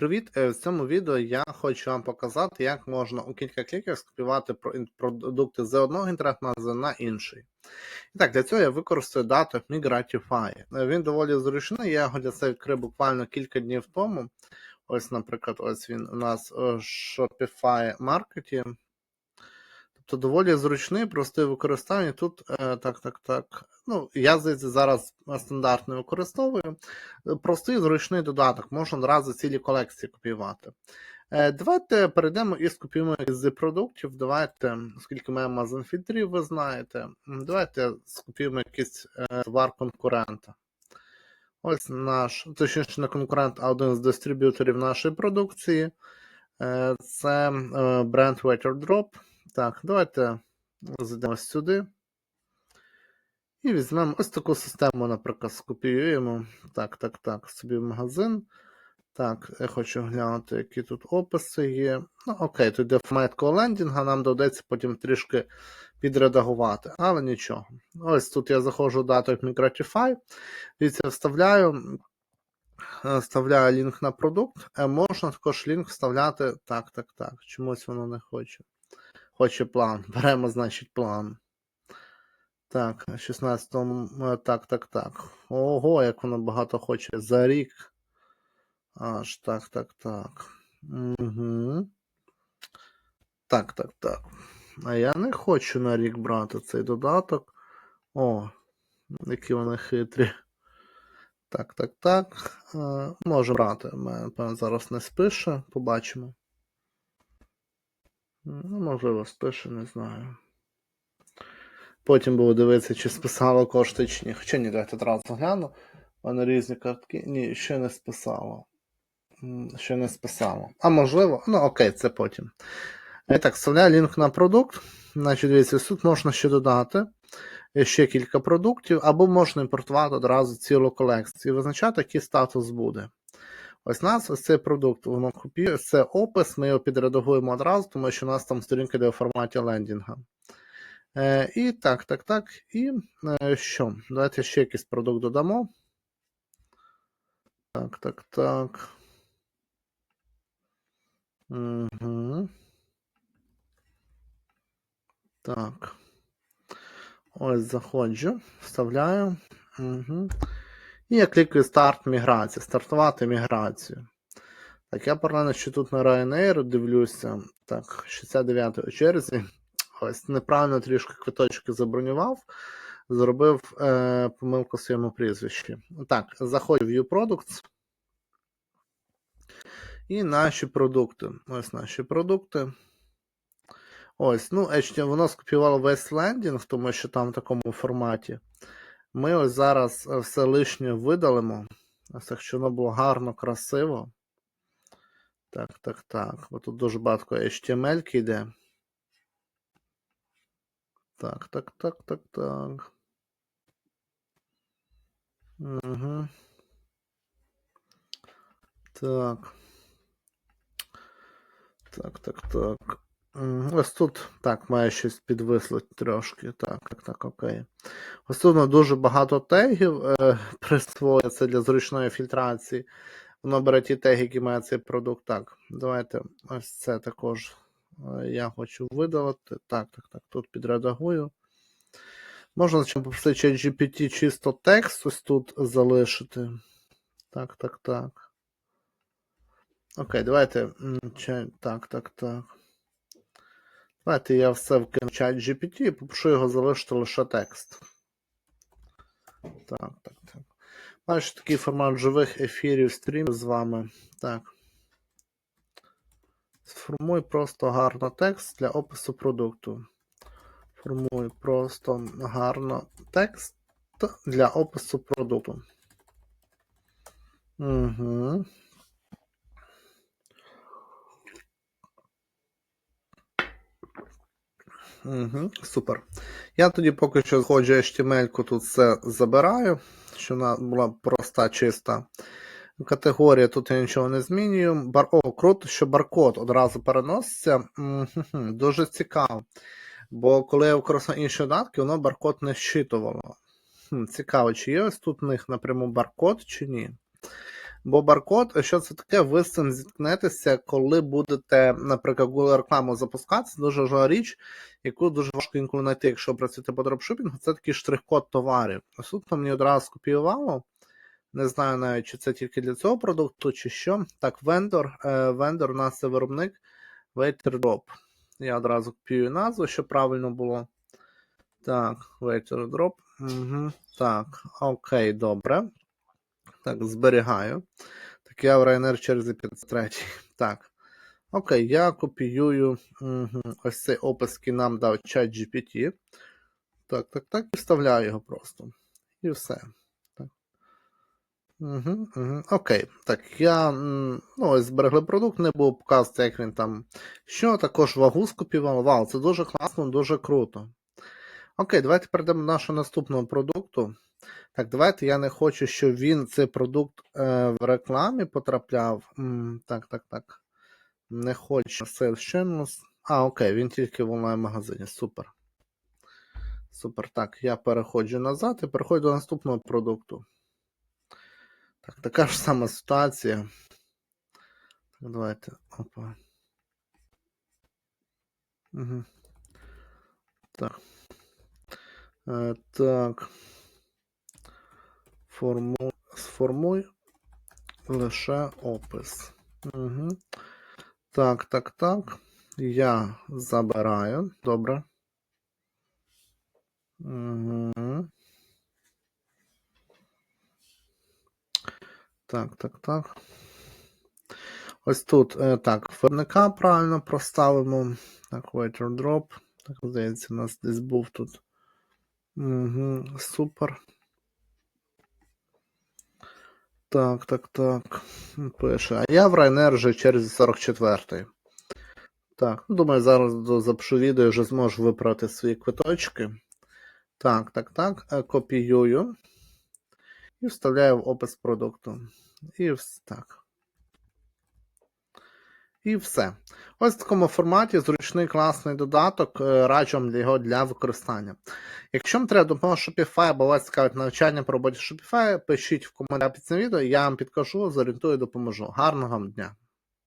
Привіт! Е, В цьому відео я хочу вам показати, як можна у кілька кліків скопіювати продукти з одного інтернет-магазину на інший. І так, для цього я використаю дату Migratify. Е, Він доволі зручний, я його для це відкрив буквально кілька днів тому. Ось, наприклад, ось він у нас у Shopify Market. Тобто доволі зручний, простий в використанні. Тут е, так, так, так. Ну, я здається, зараз стандартно використовую. Е, Простий зручний додаток, можна одразу цілі колекції копіювати. Е, Давайте перейдемо і скопіюємо якийсь з продуктів. Давайте, оскільки ми Amazon фільтрів, ви знаєте, давайте скопіюємо якийсь товар конкурента. Ось наш, точніше, не конкурент, а один з дистриб'юторів нашої продукції. Це бренд Waterdrop. Так, давайте зайдемо сюди. І візьмемо ось таку систему, наприклад, скопіюємо. Так, так, так, собі в магазин. Так, я хочу глянути, які тут описи є. Ну, окей, тут йде формат колендінга, нам доведеться потім трішки підредагувати, але нічого. Ось тут я заходжу в як Migratify, дивіться, вставляю, е, вставляю лінк на продукт, а можна також лінк вставляти. Так, так, так. Чомусь воно не хоче. Хоче план. Беремо, значить, план. Так, 16-му. е, Так, так, так. Ого, як воно багато хоче. За рік. Аж так, так, так. Угу. Так, так, так. А я не хочу на рік брати цей додаток. О, які вони хитрі. Так, так, так. Е, може брати. Мене, зараз не спише. Побачимо. Ну, можливо, спише, не знаю. Потім було дивитися, чи списало кошти, чи ні. Хоча ні, давайте одразу гляну. Мене різні картки. Ні, ще не списало. Ще не списало. А можливо, ну окей, це потім. І так, вставляю лінк на продукт. Значить, дивіться, тут можна ще додати ще кілька продуктів, або можна імпортувати одразу цілу колекцію і визначати, який статус буде. Ось нас ось цей продукт, воно копіює, це опис, ми його підредагуємо одразу, тому що у нас там сторінка йде у форматі лендінга. Е, і так, так, так. І е, що? Давайте ще якийсь продукт додамо. Так, так, так. Угу. Так. Ось заходжу, вставляю. Угу. І я клікаю старт міграції, стартувати міграцію. Так, я паралельно ще тут на Ryanair дивлюся. Так, 69 у черзі. Ось неправильно трішки квиточки забронював. Зробив е, помилку в своєму прізвищі. Так, заходжу в View Products. І наші продукти. Ось наші продукти. Ось, ну, воно скопіювало весь лендінг, тому що там в такому форматі. Ми ось зараз е, все лишнє видалимо. Ось якщо воно було гарно, красиво. Так, так, так. Бо тут дуже багато HTML йде. Так, так, так, так, так. Угу. Так. Так, так, так. Ось тут так, має щось підвисло трошки. Так, так, так, окей. Ось тут дуже багато тегів е, присвоюється для зручної фільтрації. Воно бере ті теги, які має цей продукт. Так, давайте ось це також е, я хочу видалити. Так, так, так, тут підредагую. Можна попросити GPT чисто текст ось тут залишити. Так, так, так. Окей, давайте. Так, так, так. Давайте я все вкину чат GPT і попрошу його залишити лише текст. Так, так, так. Бачите, такий формат живих ефірів стрімів з вами. Так. Сформуй просто гарно текст для опису продукту. Формуй просто гарно текст для опису продукту. Угу. Угу, супер. Я тоді поки що зходжу HTML, тут все забираю, щоб вона була проста, чиста. Категорія тут я нічого не змінюю. Бар... О, круто, що баркод одразу переноситься. Мгм, Дуже цікаво. Бо коли я використовував інші додатки, воно баркод не щитувало. Цікаво, чи є ось тут в них напряму баркод, чи ні. Бо баркод, що це таке, ви з цим зіткнетеся, коли будете, наприклад, Google рекламу запускати. Це дуже важлива річ, яку дуже важко інколи знайти, якщо працюєте по дропшипінгу, це такий штрих-код товарів. Тут мені одразу скопіювало. Не знаю навіть, чи це тільки для цього продукту, чи що. Так, вендор. Е, вендор у нас це виробник WaiterDrop. Я одразу копіюю назву, щоб правильно було. Так, WaiterDrop. Угу. Так, окей, добре. Так, зберігаю. Так, я в Ryanair через 53. Так. Окей, я копіюю угу, ось цей опис, який нам дав чат GPT. Так, так, так, і вставляю його просто. І все. Так. Угу, угу. Окей. Так, я ну, ось зберегли продукт, не був показувати, як він там. Що, також вагу скопіював. Вау, це дуже класно, дуже круто. Окей, давайте перейдемо до нашого наступного продукту. Так, давайте я не хочу, щоб він цей продукт е, в рекламі потрапляв. М, так, так, так. Не хочу. Sales Channels. А, окей, він тільки в онлайн-магазині. Супер. Супер. Так, я переходжу назад і переходжу до наступного продукту. Так, така ж сама ситуація. Так, давайте. Опа. Угу. Так. Е, так. Форму... Сформуй лише опис. Угу. Так, так, так. Я забираю. Добре. Угу. Так, так, так. Ось тут е, так, виробника правильно проставимо. Так, waiter drop. Так, здається, у нас десь був тут. Угу, супер. Так, так, так. Пише. А я в Ryanair вже через 44-й. Так, ну, думаю, зараз запишу відео і вже зможу виправити свої квиточки. Так, так, так. Е, Копіюю. І вставляю в опис продукту. І так. І все. Ось в такому форматі зручний класний додаток. е, Раджу вам його для використання. Якщо вам треба допомога Shopify або вас цікавить навчання по роботі Shopify, пишіть в коментарях під цим відео, я вам підкажу, зорієнтую, допоможу. Гарного вам дня!